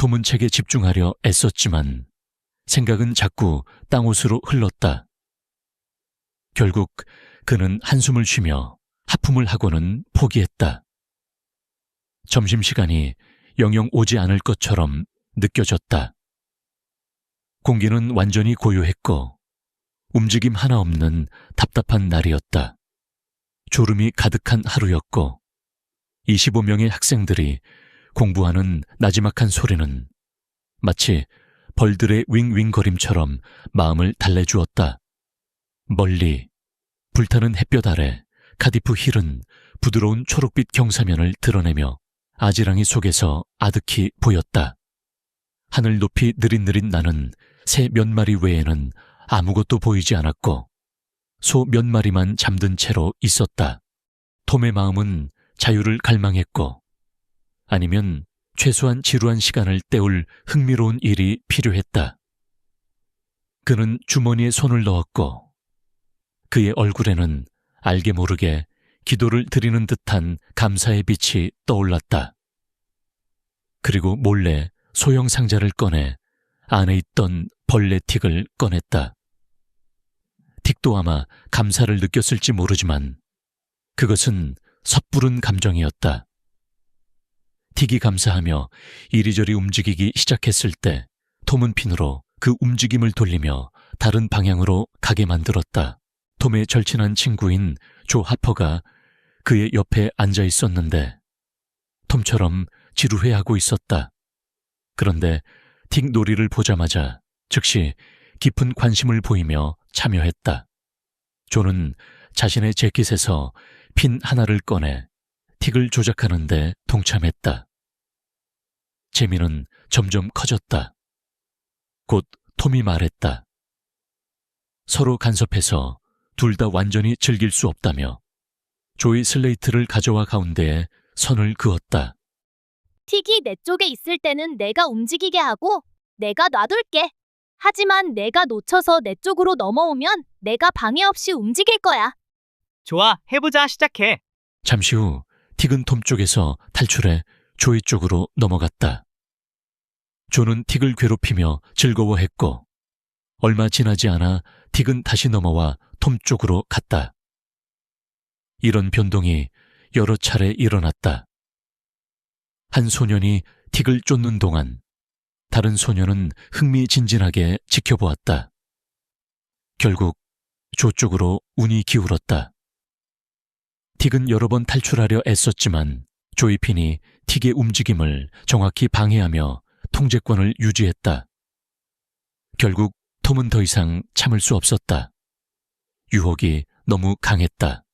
톰은 책에 집중하려 애썼지만 생각은 자꾸 땅옷으로 흘렀다. 결국 그는 한숨을 쉬며 하품을 하고는 포기했다. 점심시간이 영영 오지 않을 것처럼 느껴졌다. 공기는 완전히 고요했고 움직임 하나 없는 답답한 날이었다. 졸음이 가득한 하루였고 25명의 학생들이 공부하는 나지막한 소리는 마치 벌들의 윙윙거림처럼 마음을 달래주었다. 멀리 불타는 햇볕 아래 카디프 힐은 부드러운 초록빛 경사면을 드러내며 아지랑이 속에서 아득히 보였다. 하늘 높이 느릿느릿 나는 새 몇 마리 외에는 아무것도 보이지 않았고 소 몇 마리만 잠든 채로 있었다. 톰의 마음은 자유를 갈망했고 아니면 최소한 지루한 시간을 때울 흥미로운 일이 필요했다. 그는 주머니에 손을 넣었고 그의 얼굴에는 알게 모르게 기도를 드리는 듯한 감사의 빛이 떠올랐다. 그리고 몰래 소형 상자를 꺼내 안에 있던 벌레 틱을 꺼냈다. 틱도 아마 감사를 느꼈을지 모르지만 그것은 섣부른 감정이었다. 틱이 감사하며 이리저리 움직이기 시작했을 때 톰은 핀으로 그 움직임을 돌리며 다른 방향으로 가게 만들었다. 톰의 절친한 친구인 조 하퍼가 그의 옆에 앉아 있었는데 톰처럼 지루해하고 있었다. 그런데 틱 놀이를 보자마자 즉시 깊은 관심을 보이며 참여했다. 조는 자신의 재킷에서 핀 하나를 꺼내 틱을 조작하는 데 동참했다. 재미는 점점 커졌다. 곧 톰이 말했다. 서로 간섭해서 둘 다 완전히 즐길 수 없다며 조이 슬레이트를 가져와 가운데에 선을 그었다. 틱이 내 쪽에 있을 때는 내가 움직이게 하고 내가 놔둘게. 하지만 내가 놓쳐서 내 쪽으로 넘어오면 내가 방해 없이 움직일 거야. 좋아, 해보자, 시작해. 잠시 후 틱은 톰 쪽에서 탈출해 조이 쪽으로 넘어갔다. 조는 틱을 괴롭히며 즐거워했고 얼마 지나지 않아 틱은 다시 넘어와 톰 쪽으로 갔다. 이런 변동이 여러 차례 일어났다. 한 소년이 틱을 쫓는 동안 다른 소년은 흥미진진하게 지켜보았다. 결국 조 쪽으로 운이 기울었다. 틱은 여러 번 탈출하려 애썼지만 조이핀이 틱의 움직임을 정확히 방해하며 통제권을 유지했다. 결국 톰은 더 이상 참을 수 없었다. 유혹이 너무 강했다.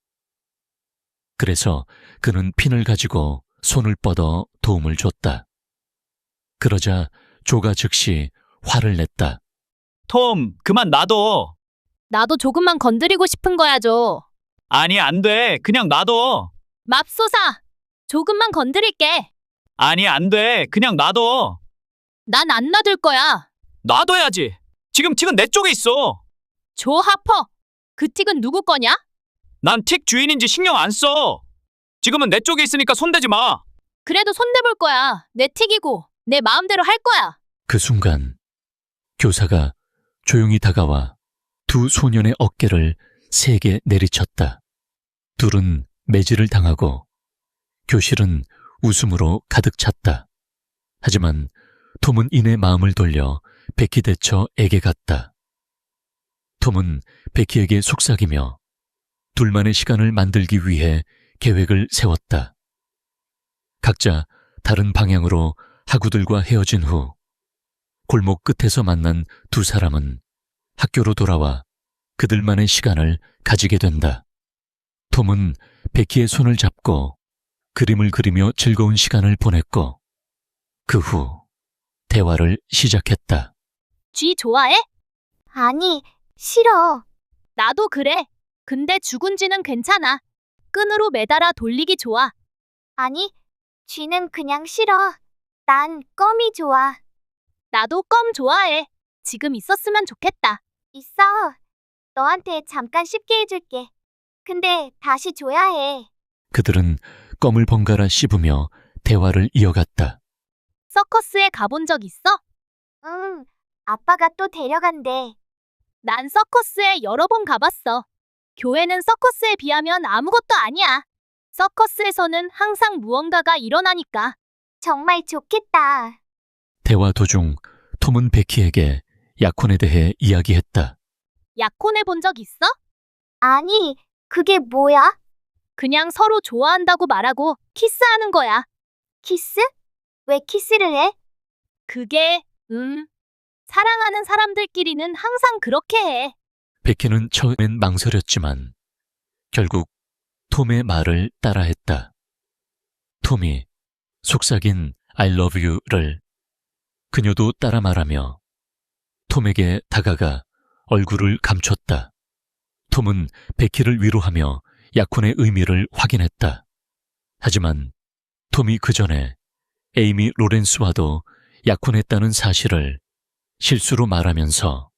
그래서 그는 핀을 가지고 손을 뻗어 도움을 줬다. 그러자 조가 즉시 화를 냈다. 톰, 그만 놔둬. 나도 조금만 건드리고 싶은 거야, 조. 아니, 안 돼. 그냥 놔둬. 맙소사. 조금만 건드릴게. 아니, 안 돼. 그냥 놔둬. 난 안 놔둘 거야. 놔둬야지. 지금 틱은 내 쪽에 있어. 조 하퍼. 그 틱은 누구 거냐? 난 틱 주인인지 신경 안 써. 지금은 내 쪽에 있으니까 손대지 마. 그래도 손대볼 거야. 내 틱이고 내 마음대로 할 거야. 그 순간 교사가 조용히 다가와 두 소년의 어깨를 세게 내리쳤다. 둘은 매질을 당하고 교실은 웃음으로 가득 찼다. 하지만 톰은 이내 마음을 돌려 베키 대처 에게 갔다. 톰은 베키에게 속삭이며 둘만의 시간을 만들기 위해 계획을 세웠다. 각자 다른 방향으로 학우들과 헤어진 후 골목 끝에서 만난 두 사람은 학교로 돌아와 그들만의 시간을 가지게 된다. 톰은 베키의 손을 잡고 그림을 그리며 즐거운 시간을 보냈고 그 후 대화를 시작했다. 쥐 좋아해? 아니, 싫어. 나도 그래. 근데 죽은 쥐는 괜찮아. 끈으로 매달아 돌리기 좋아. 아니, 쥐는 그냥 싫어. 난 껌이 좋아. 나도 껌 좋아해. 지금 있었으면 좋겠다. 있어. 너한테 잠깐 씹게 해줄게. 근데 다시 줘야 해. 그들은 껌을 번갈아 씹으며 대화를 이어갔다. 서커스에 가본 적 있어? 응, 아빠가 또 데려간대. 난 서커스에 여러 번 가봤어. 교회는 서커스에 비하면 아무것도 아니야. 서커스에서는 항상 무언가가 일어나니까. 정말 좋겠다. 대화 도중 톰은 베키에게 약혼에 대해 이야기했다. 약혼해 본 적 있어? 아니, 그게 뭐야? 그냥 서로 좋아한다고 말하고 키스하는 거야. 키스? 왜 키스를 해? 그게, 음, 사랑하는 사람들끼리는 항상 그렇게 해. 베키는 처음엔 망설였지만 결국 톰의 말을 따라했다. 톰이 속삭인 I love you를 그녀도 따라 말하며 톰에게 다가가 얼굴을 감췄다. 톰은 베키를 위로하며 약혼의 의미를 확인했다. 하지만 톰이 그 전에 에이미 로렌스와도 약혼했다는 사실을 실수로 말하면서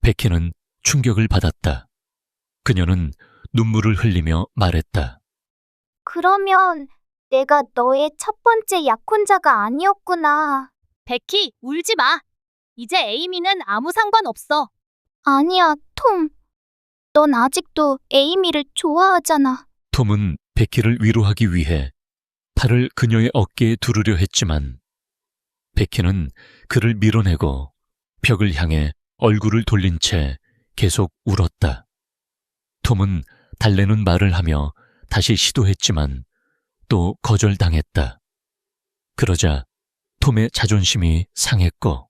베키는 충격을 받았다. 그녀는 눈물을 흘리며 말했다. 그러면 내가 너의 첫 번째 약혼자가 아니었구나. 베키, 울지 마. 이제 에이미는 아무 상관없어. 아니야, 톰. 넌 아직도 에이미를 좋아하잖아. 톰은 베키를 위로하기 위해 팔을 그녀의 어깨에 두르려 했지만 베키는 그를 밀어내고 벽을 향해 얼굴을 돌린 채 계속 울었다. 톰은 달래는 말을 하며 다시 시도했지만 또 거절당했다. 그러자 톰의 자존심이 상했고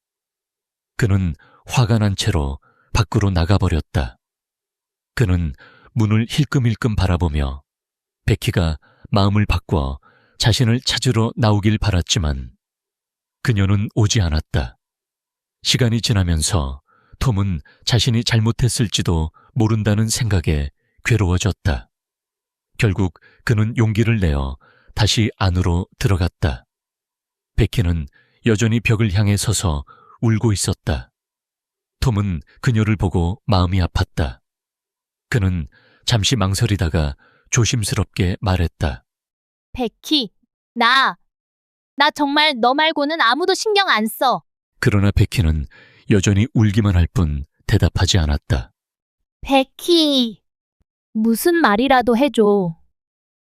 그는 화가 난 채로 밖으로 나가버렸다. 그는 문을 힐끔힐끔 바라보며 베키가 마음을 바꿔 자신을 찾으러 나오길 바랐지만 그녀는 오지 않았다. 시간이 지나면서 톰은 자신이 잘못했을지도 모른다는 생각에 괴로워졌다. 결국 그는 용기를 내어 다시 안으로 들어갔다. 베키는 여전히 벽을 향해 서서 울고 있었다. 톰은 그녀를 보고 마음이 아팠다. 그는 잠시 망설이다가 조심스럽게 말했다. 베키, 나, 나 정말 너 말고는 아무도 신경 안 써. 그러나 베키는 여전히 울기만 할 뿐 대답하지 않았다. 베키, 무슨 말이라도 해줘.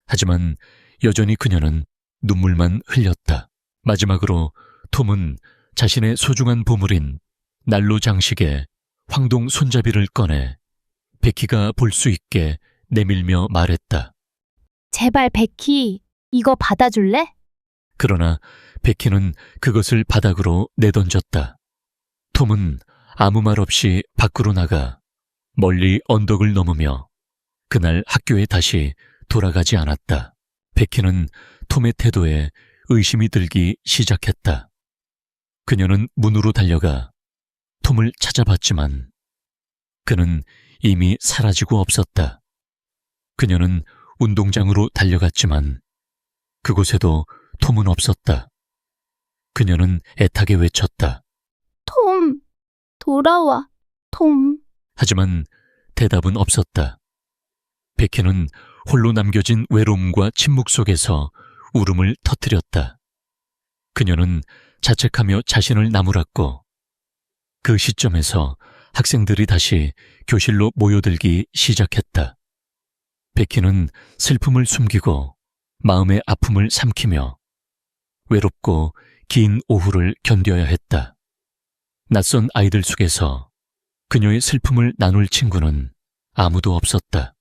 하지만 여전히 그녀는 눈물만 흘렸다. 마지막으로 톰은 자신의 소중한 보물인 난로 장식에 황동 손잡이를 꺼내 베키가 볼 수 있게 내밀며 말했다. 제발 베키, 이거 받아줄래? 그러나 베키는 그것을 바닥으로 내던졌다. 톰은 아무 말 없이 밖으로 나가 멀리 언덕을 넘으며 그날 학교에 다시 돌아가지 않았다. 베키는 톰의 태도에 의심이 들기 시작했다. 그녀는 문으로 달려가 톰을 찾아봤지만 그는 이미 사라지고 없었다. 그녀는 운동장으로 달려갔지만 그곳에도 톰은 없었다. 그녀는 애타게 외쳤다. 톰, 돌아와, 톰. 하지만 대답은 없었다. 베키는 홀로 남겨진 외로움과 침묵 속에서 울음을 터뜨렸다. 그녀는 자책하며 자신을 나무랐고 그 시점에서 학생들이 다시 교실로 모여들기 시작했다. 베키는 슬픔을 숨기고 마음의 아픔을 삼키며 외롭고 긴 오후를 견뎌야 했다. 낯선 아이들 속에서 그녀의 슬픔을 나눌 친구는 아무도 없었다.